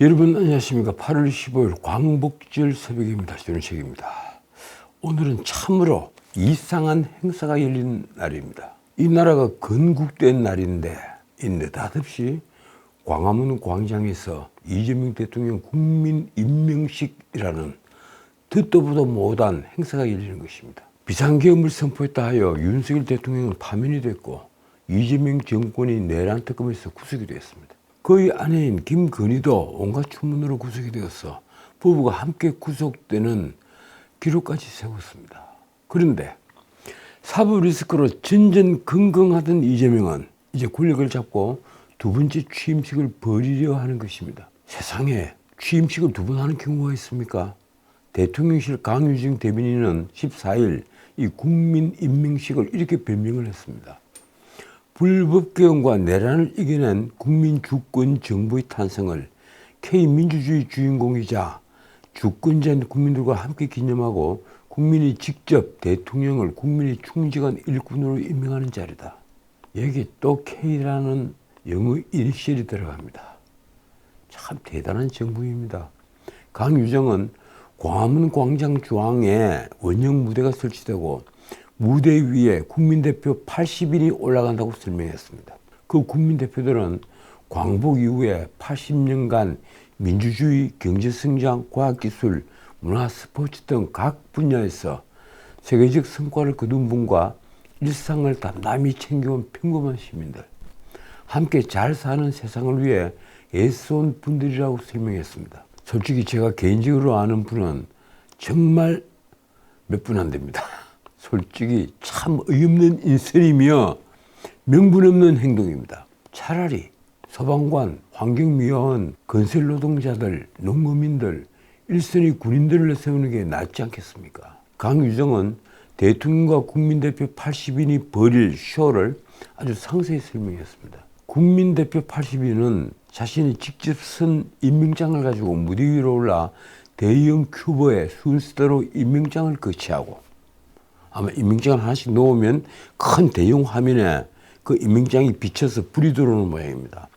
여러분 안녕하십니까? 8월 15일 광복절 새벽입니다. 저는 책입니다. 오늘은 참으로 이상한 행사가 열린 날입니다. 이 나라가 건국된 날인데 이 느닷없이 광화문 광장에서 이재명 대통령 국민 임명식이라는 듣도 보도 못한 행사가 열리는 것입니다. 비상계엄을 선포했다 하여 윤석열 대통령은 파면이 됐고 이재명 정권이 내란 특검에서 구속이 되었습니다. 그의 아내인 김건희도 온갖 추문으로 구속이 되어서 부부가 함께 구속되는 기록까지 세웠습니다. 그런데 사법 리스크로 전전긍긍하던 이재명은 이제 권력을 잡고 두 번째 취임식을 벌이려 하는 것입니다. 세상에 취임식을 두 번 하는 경우가 있습니까? 대통령실 강유정 대변인은 14일 이 국민 임명식을 이렇게 변명을 했습니다. 불법개혁과 내란을 이겨낸 국민 주권 정부의 탄생을 K민주주의 주인공이자 주권자인 국민들과 함께 기념하고 국민이 직접 대통령을 국민의 충직한 일꾼으로 임명하는 자리다. 여기 또 K라는 영어 이니셜이 들어갑니다. 참 대단한 정부입니다. 강유정은 광화문 광장 중앙에 원형 무대가 설치되고 무대 위에 국민대표 80인이 올라간다고 설명했습니다. 그 국민대표들은 광복 이후에 80년간 민주주의, 경제성장, 과학기술, 문화, 스포츠 등 각 분야에서 세계적 성과를 거둔 분과 일상을 담담히 챙겨온 평범한 시민들, 함께 잘 사는 세상을 위해 애써온 분들이라고 설명했습니다. 솔직히 제가 개인적으로 아는 분은 정말 몇 분 안 됩니다. 솔직히 참 어이없는 인설이며 명분 없는 행동입니다. 차라리 소방관, 환경미화원, 건설노동자들, 농민들, 일선의 군인들을 세우는 게 낫지 않겠습니까? 강유정은 대통령과 국민대표 80인이 벌일 쇼를 아주 상세히 설명했습니다. 국민대표 80인은 자신이 직접 쓴 임명장을 가지고 무대 위로 올라 대형 큐버에 순서대로 임명장을 거치하고 아마 임명장을 하나씩 놓으면 큰 대형 화면에 그 임명장이 비쳐서 불이 들어오는 모양입니다.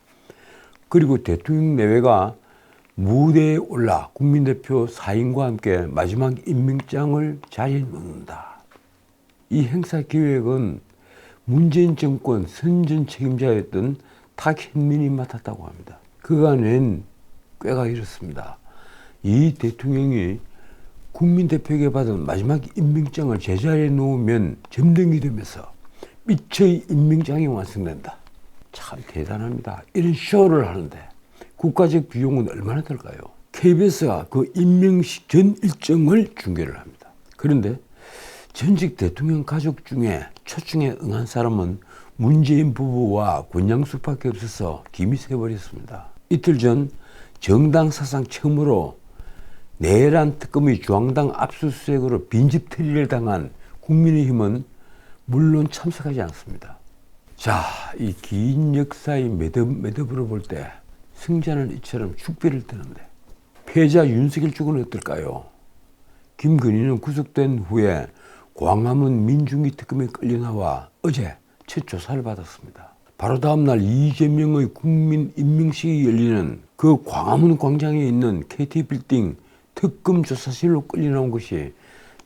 그리고 대통령 내외가 무대에 올라 국민대표 사인과 함께 마지막 임명장을 자리에 놓는다. 이 행사 기획은 문재인 정권 선전 책임자였던 탁현민이 맡았다고 합니다. 그가 낸 꾀가 이렇습니다. 이 대통령이 국민 대표에게 받은 마지막 임명장을 제자리에 놓으면 점등이 되면서 미처의 임명장이 완성된다. 참 대단합니다. 이런 쇼를 하는데 국가적 비용은 얼마나 들까요? KBS가 그 임명식 전 일정을 중계를 합니다. 그런데 전직 대통령 가족 중에 초청에 응한 사람은 문재인 부부와 권양숙밖에 없어서 김이 새버렸습니다. 이틀 전 정당 사상 처음으로 내란 특검의 중앙당 압수수색으로 빈집털이를 당한 국민의힘은 물론 참석하지 않습니다. 자, 이 긴 역사의 매듭, 매듭으로 볼 때 승자는 이처럼 축배를 뜨는데 패자 윤석열 쪽은 어떨까요? 김건희는 구속된 후에 광화문 민중위 특검에 끌려 나와 어제 첫 조사를 받았습니다. 바로 다음 날 이재명의 국민 임명식이 열리는 그 광화문 광장에 있는 KT 빌딩 특검 조사실로 끌려 나온 것이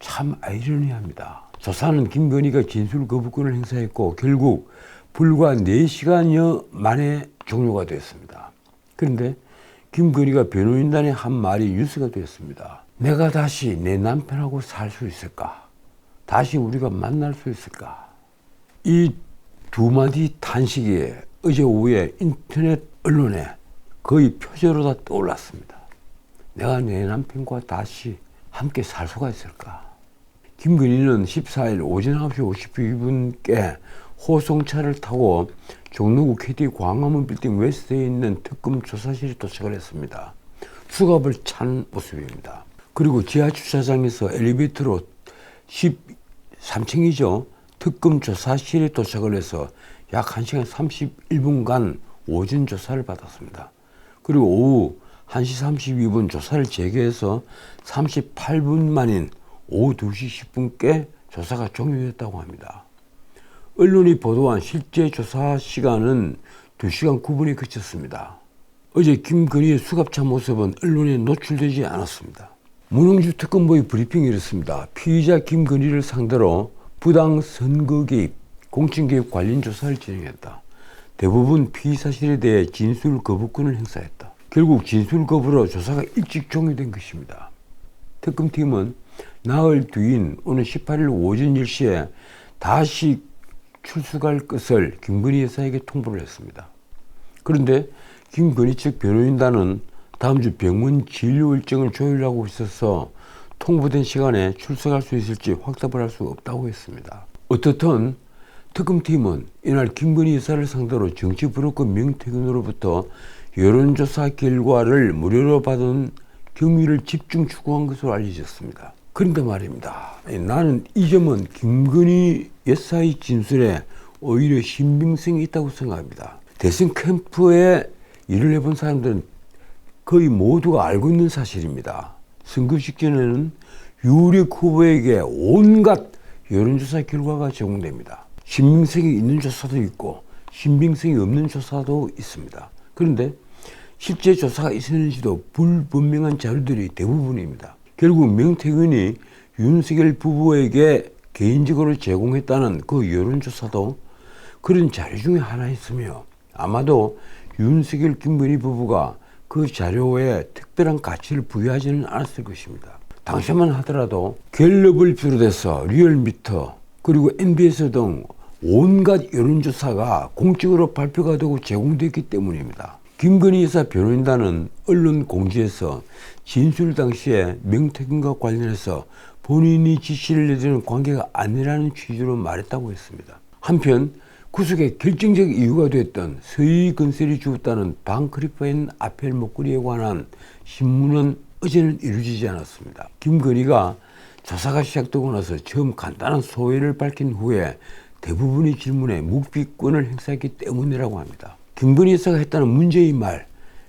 참 아이러니합니다. 조사는 김건희가 진술 거부권을 행사했고 결국 불과 4시간여 만에 종료가 됐습니다. 그런데 김건희가 변호인단에 한 말이 뉴스가 됐습니다. 내가 다시 내 남편하고 살 수 있을까? 다시 우리가 만날 수 있을까? 이 두 마디 탄식이 어제 오후에 인터넷 언론에 거의 표제로 다 떠올랐습니다. 내가 내 남편과 다시 함께 살 수가 있을까? 김건희는 14일 오전 9시 52분께 호송차를 타고 종로구 KT 광화문 빌딩 웨스트에 있는 특검 조사실에 도착을 했습니다. 수갑을 찬 모습입니다. 그리고 지하 주차장에서 엘리베이터로 13층이죠. 특검 조사실에 도착을 해서 약 1시간 31분간 오전 조사를 받았습니다. 그리고 오후 1시 32분 조사를 재개해서 38분 만인 오후 2시 10분께 조사가 종료됐다고 합니다. 언론이 보도한 실제 조사 시간은 2시간 9분에 그쳤습니다. 어제 김건희의 수갑차 모습은 언론에 노출되지 않았습니다. 문흥주 특검보의 브리핑이 이렇습니다. 피의자 김건희를 상대로 부당 선거 개입, 공천 개입 관련 조사를 진행했다. 대부분 피의 사실에 대해 진술 거부권을 행사했다. 결국 진술 거부로 조사가 일찍 종료된 것입니다. 특검팀은 나흘 뒤인 오늘 18일 오전 10시에 다시 출석할 것을 김건희 여사에게 통보를 했습니다. 그런데 김건희 측 변호인단은 다음 주 병원 진료 일정을 조율하고 있어서 통보된 시간에 출석할 수 있을지 확답을 할 수 없다고 했습니다. 어떻든 특검팀은 이날 김건희 여사를 상대로 정치 브로커 명태균으로부터 여론조사 결과를 무료로 받은 경위를 집중 추구한 것으로 알려졌습니다. 그런데 말입니다. 나는 이 점은 김건희 여사의 진술에 오히려 신빙성이 있다고 생각합니다. 대선 캠프에 일을 해본 사람들은 거의 모두가 알고 있는 사실입니다. 선거 직전에는 유력 후보에게 온갖 여론조사 결과가 제공됩니다. 신빙성이 있는 조사도 있고 신빙성이 없는 조사도 있습니다. 그런데 실제 조사가 있었는지도 불분명한 자료들이 대부분입니다. 결국 명태균이 윤석열 부부에게 개인적으로 제공했다는 그 여론조사도 그런 자료 중에 하나였으며 아마도 윤석열 김건희 부부가 그 자료에 특별한 가치를 부여하지는 않았을 것입니다. 당시만 하더라도 갤럽을 비롯해서 리얼미터 그리고 NBS 등 온갖 여론조사가 공식으로 발표가 되고 제공됐기 때문입니다. 김건희 여사 변호인단은 언론 공지에서 진술 당시에 명태균과 관련해서 본인이 지시를 내리는 관계가 아니라는 취지로 말했다고 했습니다. 한편 구속의 결정적 이유가 됐던 서희 건설이 주었다는 방크리파인 아펠 목걸이에 관한 신문은 어제는 이루어지지 않았습니다. 김건희가 조사가 시작되고 나서 처음 간단한 소회를 밝힌 후에 대부분의 질문에 묵비권을 행사했기 때문이라고 합니다. 김건희 여사가 했다는 문제의 말,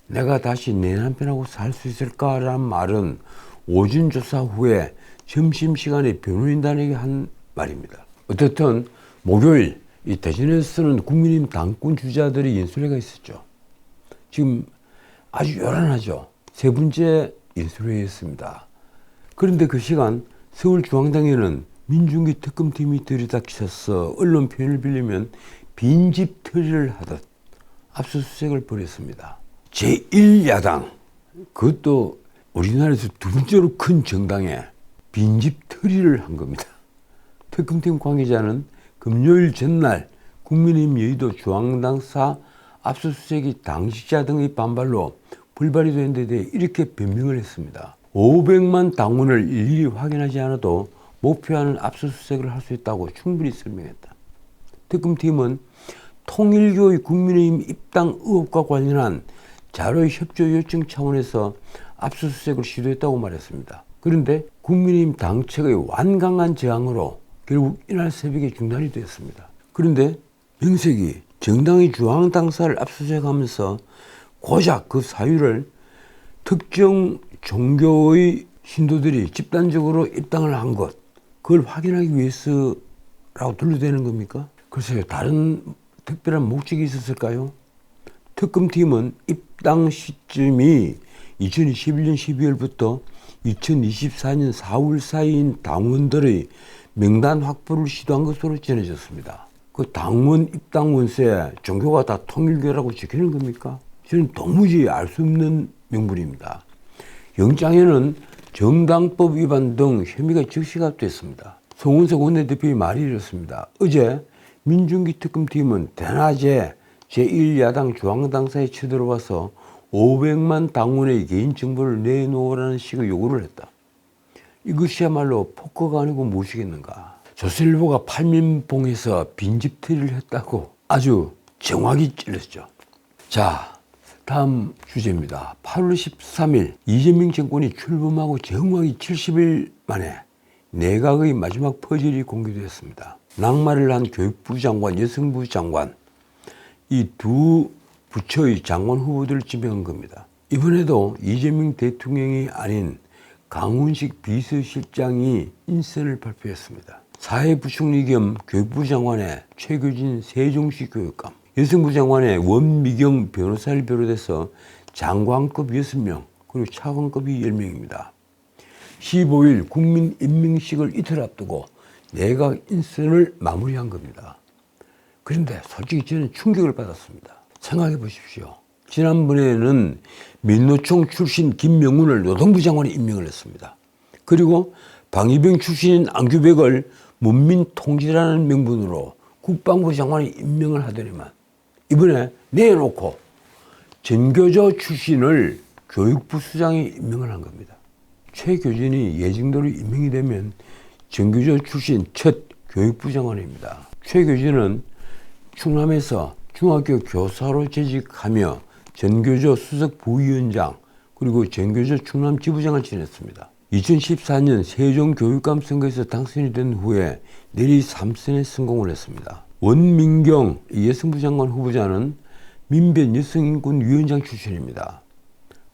내가 다시 내 남편하고 살 수 있을까라는 말은 오전 조사 후에 점심시간에 변호인단에게 한 말입니다. 어떻든 목요일 이 대전에서는 국민의힘 당권 주자들의 인수회가 있었죠. 지금 아주 요란하죠. 세 번째 인수회였습니다. 그런데 그 시간 서울중앙당에는 민중기 특검팀이 들이닥쳐서 언론 표현을 빌리면 빈집 털이를 하듯 압수수색을 벌였습니다. 제1야당 그것도 우리나라에서 두 번째로 큰 정당에 빈집 털이를 한 겁니다. 특검팀 관계자는 금요일 전날 국민의힘 여의도 중앙당사 압수수색이 당시자 등의 반발로 불발이 된 데 대해 이렇게 변명을 했습니다. 500만 당원을 일일이 확인하지 않아도 목표하는 압수수색을 할 수 있다고 충분히 설명했다. 특검팀은 통일교의 국민의힘 입당 의혹과 관련한 자료 협조 요청 차원에서 압수수색을 시도했다고 말했습니다. 그런데 국민의힘 당책의 완강한 저항으로 결국 이날 새벽에 중단이 되었습니다. 그런데 명색이 정당의 중앙 당사를 압수수색하면서 고작 그 사유를 특정 종교의 신도들이 집단적으로 입당을 한 것, 그걸 확인하기 위해서라고 둘러대는 겁니까? 글쎄요, 다른 특별한 목적이 있었을까요? 특검팀은 입당 시점이 2021년 12월부터 2024년 4월 사이인 당원들의 명단 확보를 시도한 것으로 전해졌습니다. 그 당원 입당 원서에 종교가 다 통일교라고 적히는 겁니까? 저는 도무지 알 수 없는 명분입니다. 영장에는 정당법 위반 등 혐의가 적시가 됐습니다. 송은석 원내대표의 말이 이렇습니다. 어제 민중기 특검 팀은 대낮에 제1야당 중앙당사에 쳐들어와서 500만 당원의 개인 정보를 내놓으라는 식의 요구를 했다. 이것이야말로 포커가 아니고 무엇이겠는가. 조선일보가 팔민봉에서 빈집털이를 했다고 아주 정확히 찔렀죠. 자, 다음 주제입니다. 8월 13일 이재명 정권이 출범하고 정확히 70일 만에 내각의 마지막 퍼즐이 공개되었습니다. 낙마를 한 교육부 장관, 여성부 장관 이 두 부처의 장관 후보들을 지명한 겁니다. 이번에도 이재명 대통령이 아닌 강훈식 비서실장이 인선을 발표했습니다. 사회부총리 겸 교육부 장관의 최규진 세종시 교육감, 여성부 장관의 원미경 변호사를 비롯해서 장관급 6명, 그리고 차관급이 10명입니다. 15일 국민 임명식을 이틀 앞두고 내각 인선을 마무리한 겁니다. 그런데 솔직히 저는 충격을 받았습니다. 생각해 보십시오. 지난번에는 민노총 출신 김명훈을 노동부 장관에 임명을 했습니다. 그리고 방위병 출신인 안규백을 문민통지라는 명분으로 국방부 장관에 임명을 하더니만 이번에 내놓고 전교조 출신을 교육부 수장에 임명을 한 겁니다. 최 교진이 예정대로 임명이 되면 전교조 출신 첫 교육부 장관입니다. 최 교진은 충남에서 중학교 교사로 재직하며 전교조 수석 부위원장 그리고 전교조 충남 지부장을 지냈습니다. 2014년 세종교육감 선거에서 당선이 된 후에 내리 3선에 성공을 했습니다. 원민경 여성부 장관 후보자는 민변 여성인권 위원장 출신입니다.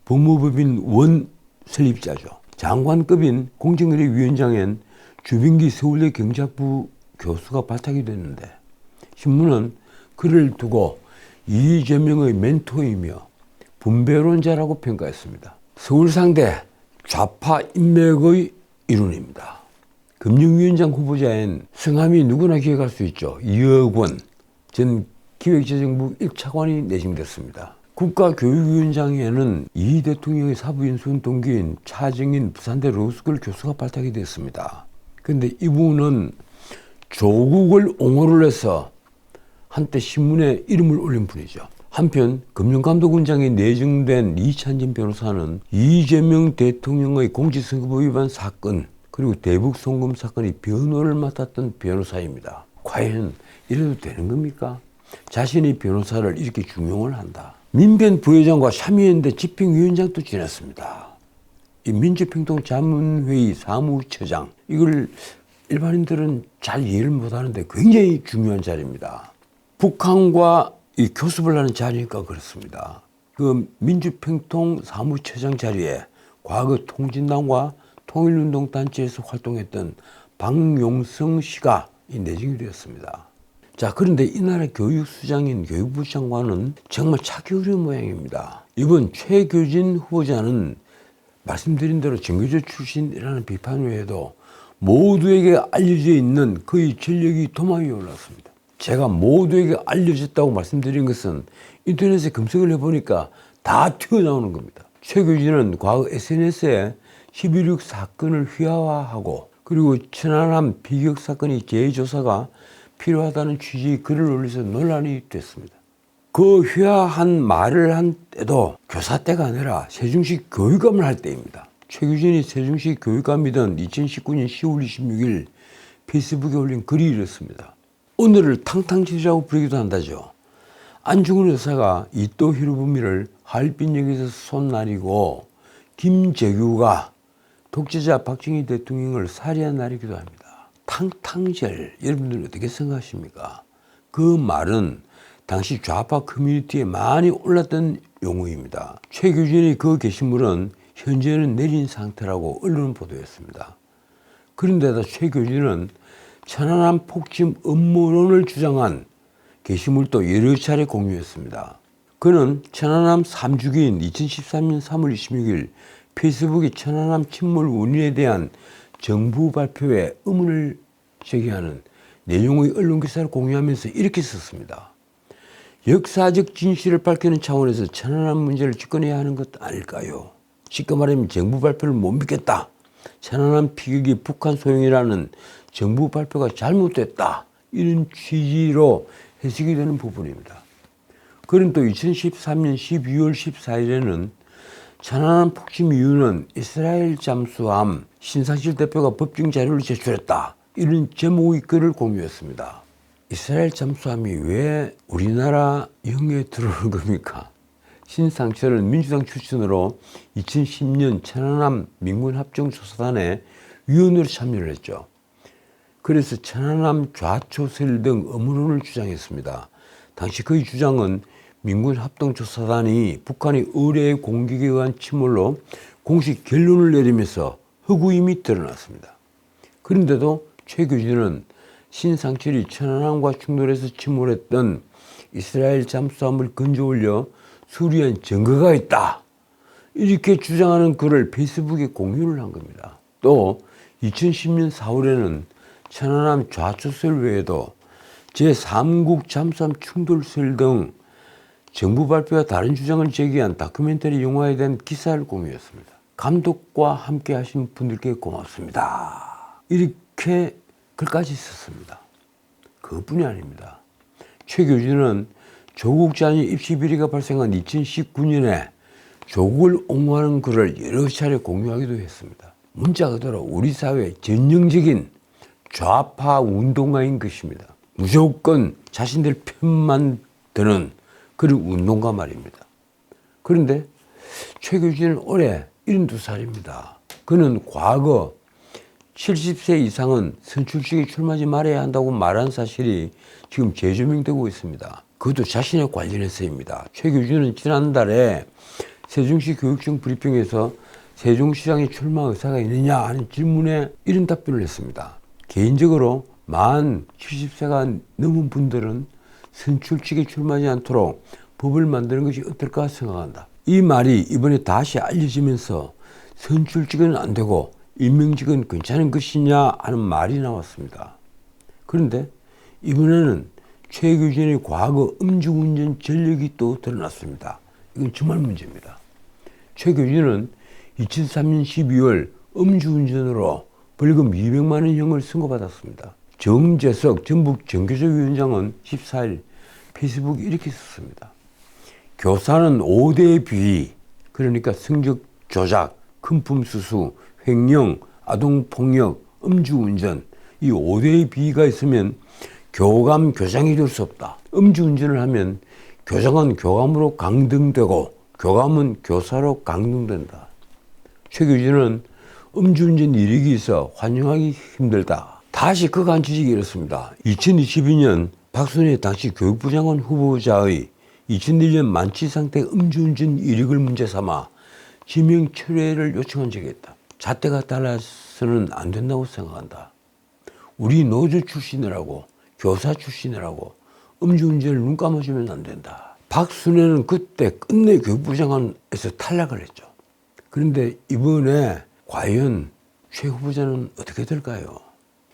법무법인 원 설립자죠. 장관급인 공정거래 위원장엔 주빈기 서울대 경제학부 교수가 발탁이 됐는데 신문은 그를 두고 이재명의 멘토이며 분배론자라고 평가했습니다. 서울상대 좌파 인맥의 일원입니다. 금융위원장 후보자엔 성함이 누구나 기억할 수 있죠. 이억원 전 기획재정부 1차관이 내정됐습니다. 국가교육위원장에는 이 대통령의 사부인수원 동기인 차정인 부산대 로스쿨 교수가 발탁이 됐습니다. 그런데 이분은 조국을 옹호를 해서 한때 신문에 이름을 올린 분이죠. 한편 금융감독원장에 내정된 이찬진 변호사는 이재명 대통령의 공직선거법 위반 사건 그리고 대북 송금 사건의 변호를 맡았던 변호사입니다. 과연 이래도 되는 겁니까? 자신이 변호사를 이렇게 중용을 한다. 민변 부회장과 참여연대 집행위원장도 지냈습니다. 이 민주평통 자문회의 사무처장 이걸 일반인들은 잘 이해를 못하는데 굉장히 중요한 자리입니다. 북한과 이 교섭을 하는 자리니까 그렇습니다. 그 민주평통 사무처장 자리에 과거 통진당과 통일운동단체에서 활동했던 박용성 씨가 이 내정이 되었습니다. 자, 그런데 이 나라 교육수장인 교육부 장관은 정말 찾기 어려운 모양입니다. 이번 최교진 후보자는 말씀드린 대로 정교조 출신이라는 비판 외에도 모두에게 알려져 있는 그의 전력이 도마 위에 올랐습니다. 제가 모두에게 알려졌다고 말씀드린 것은 인터넷에 검색을 해보니까 다 튀어나오는 겁니다. 최교진은 과거 SNS에 11.6 사건을 휘하화하고 그리고 천안함 비격 사건의 재조사가 필요하다는 취지의 글을 올려서 논란이 됐습니다. 그 휘하한 말을 한 때도 교사 때가 아니라 세중시 교육감을 할 때입니다. 최규진이 세중시 교육감이던 2019년 10월 26일 페이스북에 올린 글이 이렇습니다. 오늘을 탕탕지라고 부르기도 한다죠. 안중근 의사가 이토 히로부미를 하얼빈역에서 손날이고 김재규가 독재자 박정희 대통령을 살해한 날이기도 합니다. 탕탕젤 여러분들 어떻게 생각하십니까? 그 말은 당시 좌파 커뮤니티에 많이 올랐던 용어입니다. 최규진의 그 게시물은 현재는 내린 상태라고 언론 보도했습니다. 그런데다 최규진은 천안함 폭침 음모론을 주장한 게시물도 여러 차례 공유했습니다. 그는 천안함 3주기인 2013년 3월 26일 페이스북에 천안함 침몰 원인에 대한 정부 발표에 의문을 제기하는 내용의 언론 기사를 공유하면서 이렇게 썼습니다. 역사적 진실을 밝히는 차원에서 천안함 문제를 집권해야 하는 것 아닐까요? 쉽게 말하면 정부 발표를 못 믿겠다. 천안함 피격이 북한 소용이라는 정부 발표가 잘못됐다. 이런 취지로 해석이 되는 부분입니다. 그런 또 2013년 12월 14일에는 천안함 폭침 이유는 이스라엘 잠수함 신상실 대표가 법정 자료를 제출했다. 이런 제목의 글을 공유했습니다. 이스라엘 잠수함이 왜 우리나라 영해에 들어오는 겁니까? 신상철은 민주당 출신으로 2010년 천안함 민군합정조사단에 위원으로 참여를 했죠. 그래서 천안함 좌초설 등 음모론을 주장했습니다. 당시 그의 주장은 민군 합동조사단이 북한의 의뢰 공격에 의한 침몰로 공식 결론을 내리면서 허구임이 드러났습니다. 그런데도 최 교진은 신상철이 천안함과 충돌해서 침몰했던 이스라엘 잠수함을 건져 올려 수리한 증거가 있다. 이렇게 주장하는 글을 페이스북에 공유를 한 겁니다. 또 2010년 4월에는 천안함 좌초설 외에도 제3국 잠수함 충돌설 등 정부 발표와 다른 주장을 제기한 다큐멘터리 영화에 대한 기사를 공유했습니다. 감독과 함께 하신 분들께 고맙습니다. 이렇게 글까지 썼습니다. 그것뿐이 아닙니다. 최 교수는 조국 자녀 입시 비리가 발생한 2019년에 조국을 옹호하는 글을 여러 차례 공유하기도 했습니다. 문자 그대로 우리 사회의 전형적인 좌파 운동가인 것입니다. 무조건 자신들 편만 드는 그런 운동가 말입니다. 그런데 최 교수는 올해 72살입니다. 그는 과거 70세 이상은 선출직에 출마하지 말아야 한다고 말한 사실이 지금 재조명되고 있습니다. 그것도 자신에 관련해서입니다. 최 교수는 지난달에 세종시 교육청 브리핑에서 세종시장에 출마 의사가 있느냐 하는 질문에 이런 답변을 했습니다. 개인적으로 만 70세가 넘은 분들은 선출직에 출마하지 않도록 법을 만드는 것이 어떨까 생각한다. 이 말이 이번에 다시 알려지면서 선출직은 안 되고 임명직은 괜찮은 것이냐 하는 말이 나왔습니다. 그런데 이번에는 최 교수의 과거 음주운전 전력이 또 드러났습니다. 이건 정말 문제입니다. 최 교수는 2003년 12월 음주운전으로 벌금 200만 원형을 선고받았습니다. 정재석 전북 정교조위원장은 14일 페이스북에 이렇게 썼습니다. 교사는 5대 비위, 그러니까 성적 조작, 금품 수수, 횡령, 아동폭력, 음주운전, 이 5대의 비위가 있으면 교감, 교장이 될 수 없다. 음주운전을 하면 교장은 교감으로 강등되고 교감은 교사로 강등된다. 최 교수는 음주운전 이력이 있어 환영하기 힘들다. 다시 그간 지적이 이렇습니다. 2022년 박순애 당시 교육부 장관 후보자의 2001년 만취 상태 음주운전 이력을 문제 삼아 지명 철회를 요청한 적이 있다. 잣대가 달라서는 안 된다고 생각한다. 우리 노조 출신이라고 교사 출신이라고 음주운전을 눈 감아주면 안 된다. 박순애는 그때 끝내 교육부 장관에서 탈락을 했죠. 그런데 이번에 과연 최 후보자는 어떻게 될까요?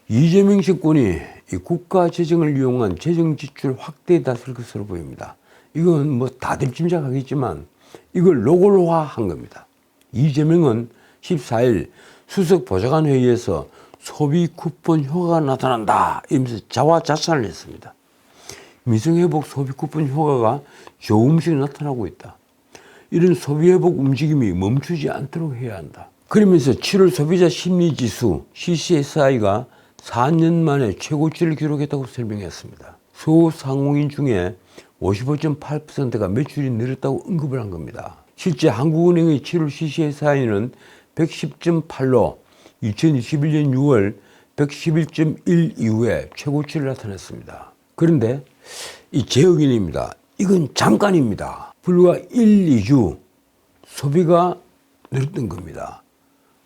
이재명 정권이 이 국가 재정을 이용한 재정 지출 확대에 나설 것으로 보입니다. 이건 뭐 다들 짐작하겠지만 이걸 로골화한 겁니다. 이재명은 14일 수석 보좌관 회의에서 소비 쿠폰 효과가 나타난다 이러면서 자화 자찬을 했습니다. 미성회복 소비 쿠폰 효과가 조금씩 나타나고 있다. 이런 소비회복 움직임이 멈추지 않도록 해야 한다. 그러면서 7월 소비자 심리지수 CCSI가 4년 만에 최고치를 기록했다고 설명했습니다. 소상공인 중에 55.8%가 매출이 늘었다고 언급을 한 겁니다. 실제 한국은행의 7월 CCSI는 110.8로 2021년 6월 111.1 이후에 최고치를 나타냈습니다. 그런데 이 재역인입니다. 이건 잠깐입니다. 불과 1, 2주 소비가 늘었던 겁니다.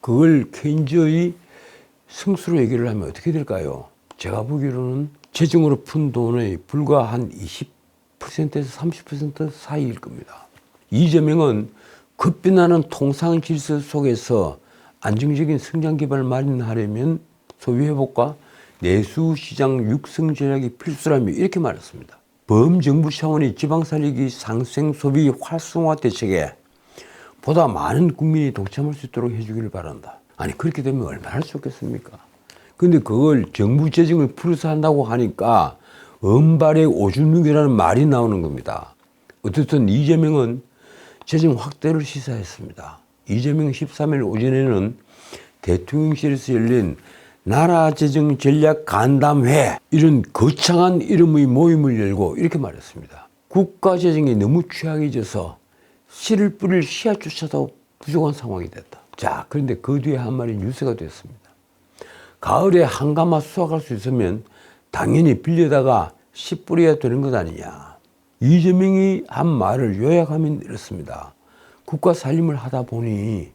그걸 케인즈의 승수로 얘기를 하면 어떻게 될까요? 제가 보기로는 재정으로 푼 돈의 불과 한 20%에서 30% 사이일 겁니다. 이재명은 급변하는 통상 질서 속에서 안정적인 성장 기반을 마련하려면 소비 회복과 내수 시장 육성 전략이 필수라며 이렇게 말했습니다. 범정부 차원의 지방 살리기 상생 소비 활성화 대책에 보다 많은 국민이 동참할 수 있도록 해주기를 바란다. 아니 그렇게 되면 얼마나 좋겠습니까? 근데 그걸 정부 재정을 풀어서 한다고 하니까 은발의 오줌누기라는 말이 나오는 겁니다. 어쨌든 이재명은 재정 확대를 시사했습니다. 이재명 13일 오전에는 대통령실에서 열린 나라 재정 전략 간담회 이런 거창한 이름의 모임을 열고 이렇게 말했습니다. 국가 재정이 너무 취약해져서 씨를 뿌릴 씨앗조차도 부족한 상황이 됐다. 자, 그런데 그 뒤에 한 말이 뉴스가 됐습니다. 가을에 한가마 수확할 수 있으면 당연히 빌려다가 씨 뿌려야 되는 것 아니냐. 이재명이 한 말을 요약하면 이렇습니다. 국가 살림을 하다 보니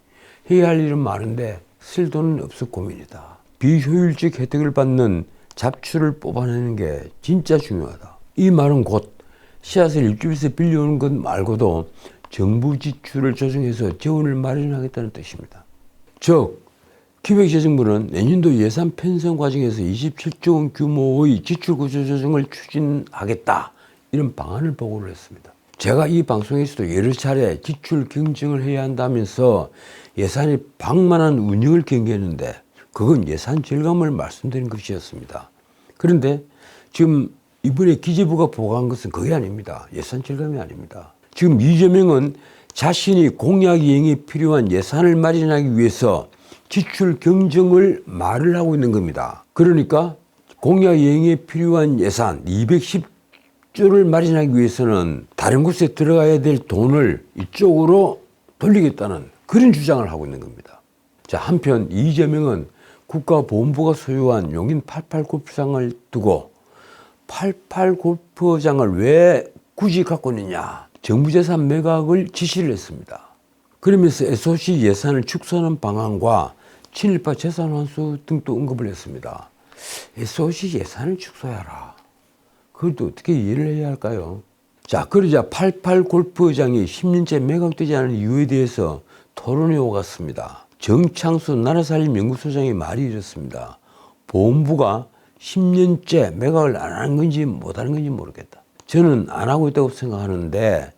해야 할 일은 많은데 쓸 돈은 없어 고민이다. 비효율적 혜택을 받는 잡초를 뽑아내는 게 진짜 중요하다. 이 말은 곧 씨앗을 일주에서 빌려오는 것 말고도 정부 지출을 조정해서 재원을 마련하겠다는 뜻입니다. 즉 기획재정부는 내년도 예산 편성 과정에서 27조 원 규모의 지출 구조 조정을 추진하겠다 이런 방안을 보고를 했습니다. 제가 이 방송에서도 여러 차례 지출 경쟁을 해야 한다면서 예산이 방만한 운영을 경계했는데 그건 예산 절감을 말씀드린 것이었습니다. 그런데 지금 이번에 기재부가 보고한 것은 그게 아닙니다. 예산 절감이 아닙니다. 지금 이재명은 자신이 공약 이행에 필요한 예산을 마련하기 위해서 지출 경쟁을 말을 하고 있는 겁니다. 그러니까 공약 이행에 필요한 예산 210 조를 마련하기 위해서는 다른 곳에 들어가야 될 돈을 이쪽으로 돌리겠다는 그런 주장을 하고 있는 겁니다. 자, 한편 이재명은 국가보훈부가 소유한 용인 88골프장을 두고 88골프장을 왜 굳이 갖고 있느냐. 정부재산 매각을 지시를 했습니다. 그러면서 SOC 예산을 축소하는 방안과 친일파 재산 환수 등도 언급을 했습니다. SOC 예산을 축소해라. 그것도 어떻게 이해를 해야 할까요? 자, 그러자 88 골프장이 10년째 매각되지 않은 이유에 대해서 토론이 오갔습니다. 정창수 나라살림 연구소장의 말이 이렇습니다. 보험부가 10년째 매각을 안 하는 건지 못 하는 건지 모르겠다. 저는 안 하고 있다고 생각하는데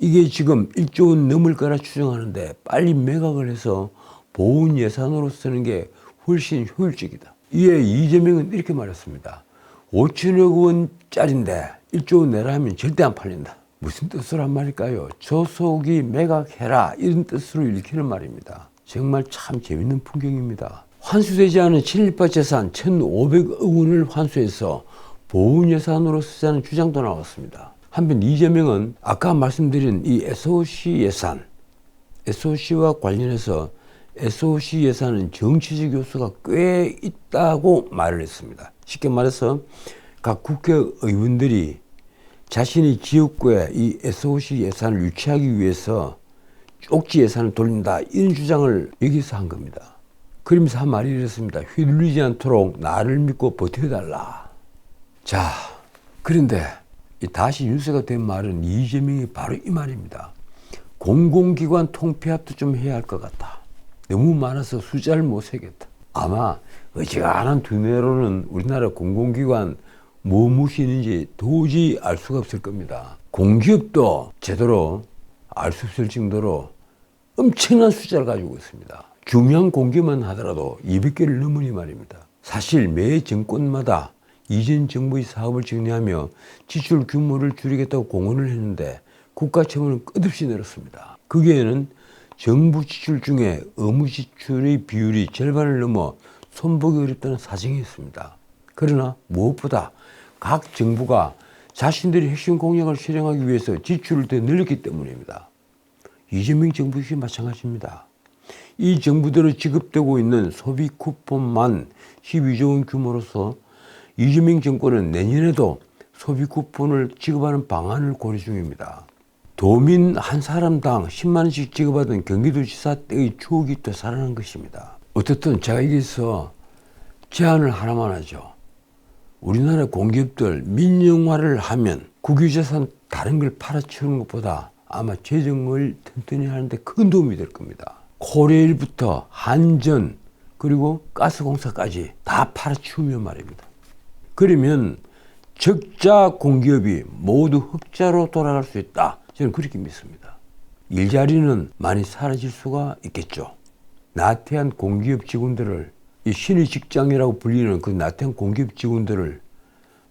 이게 지금 1조 원 넘을 거라 추정하는데 빨리 매각을 해서 보훈 예산으로 쓰는 게 훨씬 효율적이다. 이에 이재명은 이렇게 말했습니다. 5천억 원짜리인데 1조 원 내라 하면 절대 안 팔린다. 무슨 뜻으로 한 말일까요? 조속이 매각해라 이런 뜻으로 읽히는 말입니다. 정말 참 재밌는 풍경입니다. 환수되지 않은 친일파 재산 1,500억 원을 환수해서 보훈 예산으로 쓰자는 주장도 나왔습니다. 한편 이재명은 아까 말씀드린 이 SOC 예산, SOC와 관련해서 SOC 예산은 정치적 요소가 꽤 있다고 말을 했습니다. 쉽게 말해서 각 국회의원들이 자신의 지역구에 이 SOC 예산을 유치하기 위해서 쪽지 예산을 돌린다 이런 주장을 여기서 한 겁니다. 그러면서 한 말이 이랬습니다. 휘둘리지 않도록 나를 믿고 버텨달라. 자, 그런데 다시 뉴스가 된 말은 이재명이 바로 이 말입니다. 공공기관 통폐합도 좀 해야 할 것 같다. 너무 많아서 숫자를 못 세겠다. 아마 어지간한 두뇌로는 우리나라 공공기관 뭐 무시는지 도저히 알 수가 없을 겁니다. 공기업도 제대로 알 수 없을 정도로 엄청난 숫자를 가지고 있습니다. 중요한 공기만 하더라도 200개를 넘으니 말입니다. 사실 매 정권마다 이전 정부의 사업을 정리하며 지출 규모를 줄이겠다고 공언을 했는데 국가 채무는 끝없이 늘었습니다. 거기에는 정부 지출 중에 의무 지출의 비율이 절반을 넘어 손보기 어렵다는 사정이 있습니다. 그러나 무엇보다 각 정부가 자신들의 핵심 공약을 실행하기 위해서 지출을 더 늘렸기 때문입니다. 이재명 정부 역시 마찬가지입니다. 이 정부대로 지급되고 있는 소비 쿠폰만 12조 원 규모로서 이재명 정권은 내년에도 소비 쿠폰을 지급하는 방안을 고려 중입니다. 도민 한 사람당 10만 원씩 지급하던 경기도지사 때의 추억이 또 살아난 것입니다. 어쨌든 제가 여기서 제안을 하나만 하죠. 우리나라 공기업들 민영화를 하면 국유재산 다른 걸 팔아치우는 것보다 아마 재정을 튼튼히 하는데 큰 도움이 될 겁니다. 코레일부터 한전 그리고 가스공사까지 다 팔아치우면 말입니다. 그러면 적자 공기업이 모두 흑자로 돌아갈 수 있다. 저는 그렇게 믿습니다. 일자리는 많이 사라질 수가 있겠죠. 나태한 공기업 직원들을 이 신의 직장이라고 불리는 그 나태한 공기업 직원들을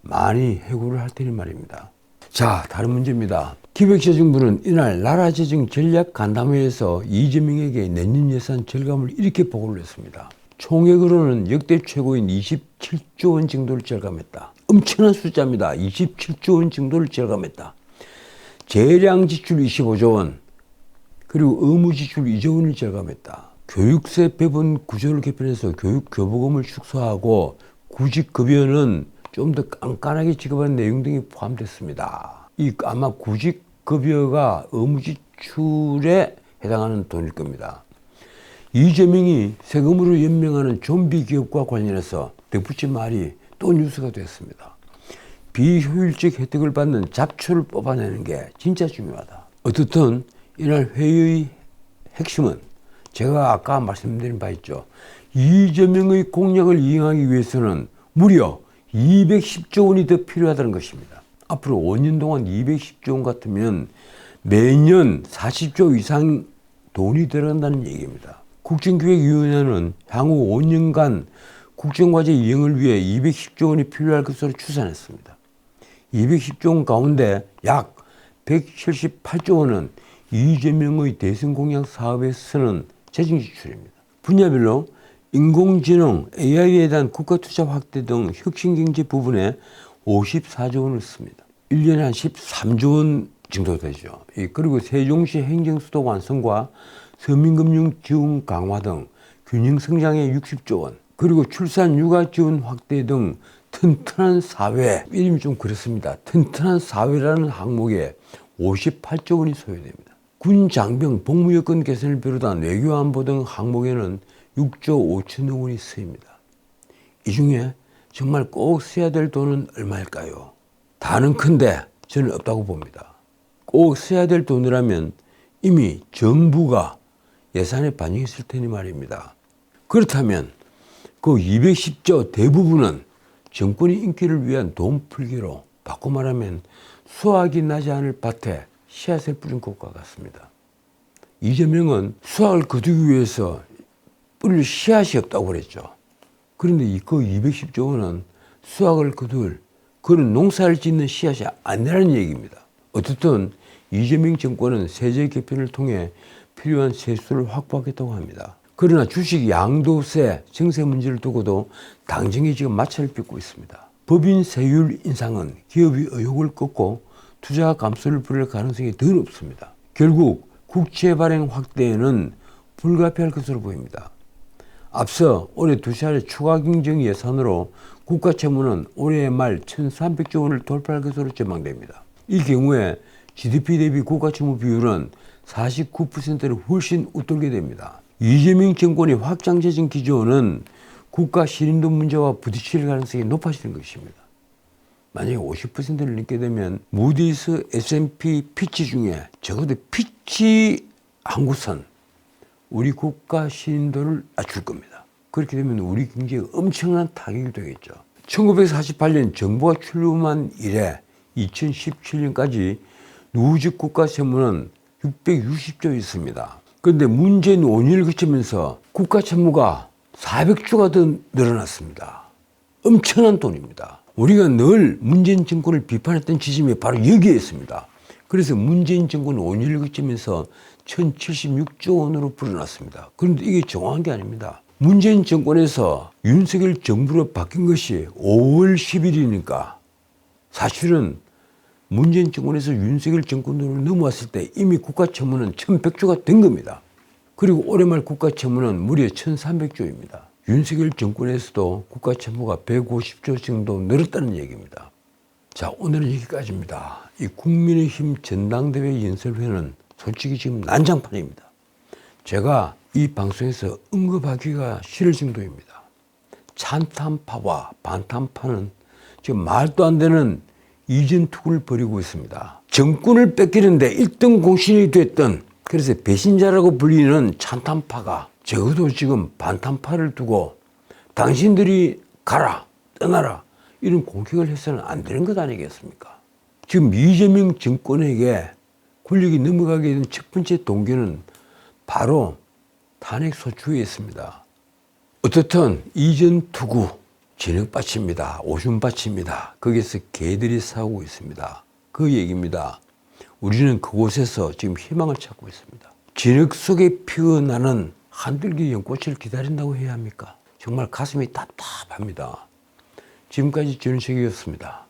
많이 해고를 할 테니 말입니다. 자, 다른 문제입니다. 기획재 정부는 이날 나라 재정 전략 간담회에서 이재명에게 내년 예산 절감을 이렇게 보고를 했습니다. 총액으로는 역대 최고인 27조 원 정도를 절감했다. 엄청난 숫자입니다. 27조 원 정도를 절감했다. 재량 지출 25조 원, 그리고 의무 지출 2조 원을 절감했다. 교육세 배분 구조를 개편해서 교육 교부금을 축소하고 구직급여는 좀 더 깐깐하게 지급하는 내용 등이 포함됐습니다. 이 아마 구직급여가 의무 지출에 해당하는 돈일 겁니다. 이재명이 세금으로 연명하는 좀비 기업과 관련해서 덧붙인 말이 또 뉴스가 됐습니다. 비효율적 혜택을 받는 잡초를 뽑아내는 게 진짜 중요하다. 어떻든 이날 회의의 핵심은 제가 아까 말씀드린 바 있죠. 이재명의 공약을 이행하기 위해서는 무려 210조 원이 더 필요하다는 것입니다. 앞으로 5년 동안 210조 원 같으면 매년 40조 이상 돈이 들어간다는 얘기입니다. 국정기획위원회는 향후 5년간 국정과제 이행을 위해 210조 원이 필요할 것으로 추산했습니다. 210조 원 가운데 약 178조 원은 이재명의 대선 공약 사업에 쓰는 재정 지출입니다. 분야별로 인공지능, AI에 대한 국가 투자 확대 등 혁신 경제 부분에 54조 원을 씁니다. 1년에 한 13조 원 정도 되죠. 이 그리고 세종시 행정수도 완성과 서민금융 지원 강화 등 균형 성장에 60조 원, 그리고 출산 육아 지원 확대 등 튼튼한 사회, 이름이 좀 그렇습니다. 튼튼한 사회라는 항목에 58조 원이 소요됩니다. 군 장병 복무 여건 개선을 비롯한 외교 안보 등 항목에는 6조 5천억 원이 쓰입니다. 이 중에 정말 꼭 써야 될 돈은 얼마일까요? 다는 큰데 저는 없다고 봅니다. 꼭 써야 될 돈이라면 이미 정부가 예산에 반영했을 테니 말입니다. 그렇다면 그 210조 대부분은 정권의 인기를 위한 돈 풀기로 바꿔 말하면 수확이 나지 않을 밭에 씨앗을 뿌린 것과 같습니다. 이재명은 수확을 거두기 위해서 뿌릴 씨앗이 없다고 그랬죠. 그런데 이그 210조 원은 수확을 거둘 그런 농사를 짓는 씨앗이 아니라는 얘기입니다. 어쨌든 이재명 정권은 세제 개편을 통해 필요한 세수를 확보하겠다고 합니다. 그러나 주식 양도세 증세 문제를 두고도 당정이 지금 마찰을 빚고 있습니다. 법인 세율 인상은 기업이 의욕을 꺾고 투자 감소를 부를 가능성이 더 높습니다. 결국 국채 발행 확대에는 불가피할 것으로 보입니다. 앞서 올해 두 차례 추가 경정 예산으로 국가 채무는 올해 말 1,300조 원을 돌파할 것으로 전망됩니다. 이 경우에 GDP 대비 국가 채무 비율은 49%를 훨씬 웃돌게 됩니다. 이재명 정권의 확장 재정 기조는 국가 신임도 문제와 부딪힐 가능성이 높아지는 것입니다. 만약에 50%를 넘게 되면 무디스 S&P 피치 중에 적어도 피치 한구선 우리 국가 신인도를 낮출 겁니다. 그렇게 되면 우리 경제에 엄청난 타격이 되겠죠. 1948년 정부가 출범한 이래 2017년까지 누적 국가 채무는 660조 있습니다. 그런데 문재인 5년을 거치면서 국가 채무가 400조가 더 늘어났습니다. 엄청난 돈입니다. 우리가 늘 문재인 정권을 비판했던 지점이 바로 여기에 있습니다. 그래서 문재인 정권 5년을 거치면서 1076조 원으로 불어났습니다. 그런데 이게 정확한 게 아닙니다. 문재인 정권에서 윤석열 정부로 바뀐 것이 5월 10일이니까 사실은 문재인 정권에서 윤석열 정권으로 넘어왔을 때 이미 국가 채무는 1100조가 된 겁니다. 그리고 올해 말 국가 채무는 무려 1300조입니다. 윤석열 정권에서도 국가 채무가 150조 정도 늘었다는 얘기입니다. 자, 오늘은 여기까지입니다. 이 국민의힘 전당대회 연설회는 솔직히 지금 난장판입니다. 제가 이 방송에서 언급하기가 싫을 정도입니다. 찬탄파와 반탄파는 지금 말도 안 되는 이전 투구를 벌이고 있습니다. 정권을 뺏기는데 1등 공신이 됐던 그래서 배신자라고 불리는 찬탄파가 적어도 지금 반탄파를 두고 당신들이 가라 떠나라 이런 공격을 해서는 안 되는 것 아니겠습니까? 지금 이재명 정권에게 권력이 넘어가게 된 첫 번째 동기는 바로 탄핵 소추에 있습니다. 어떻든 이전 투구 진흙밭입니다. 오줌밭입니다. 거기서 개들이 싸우고 있습니다. 그 얘기입니다. 우리는 그곳에서 지금 희망을 찾고 있습니다. 진흙 속에 피어나는 한들기 연꽃을 기다린다고 해야 합니까? 정말 가슴이 답답합니다. 지금까지 전식이었습니다.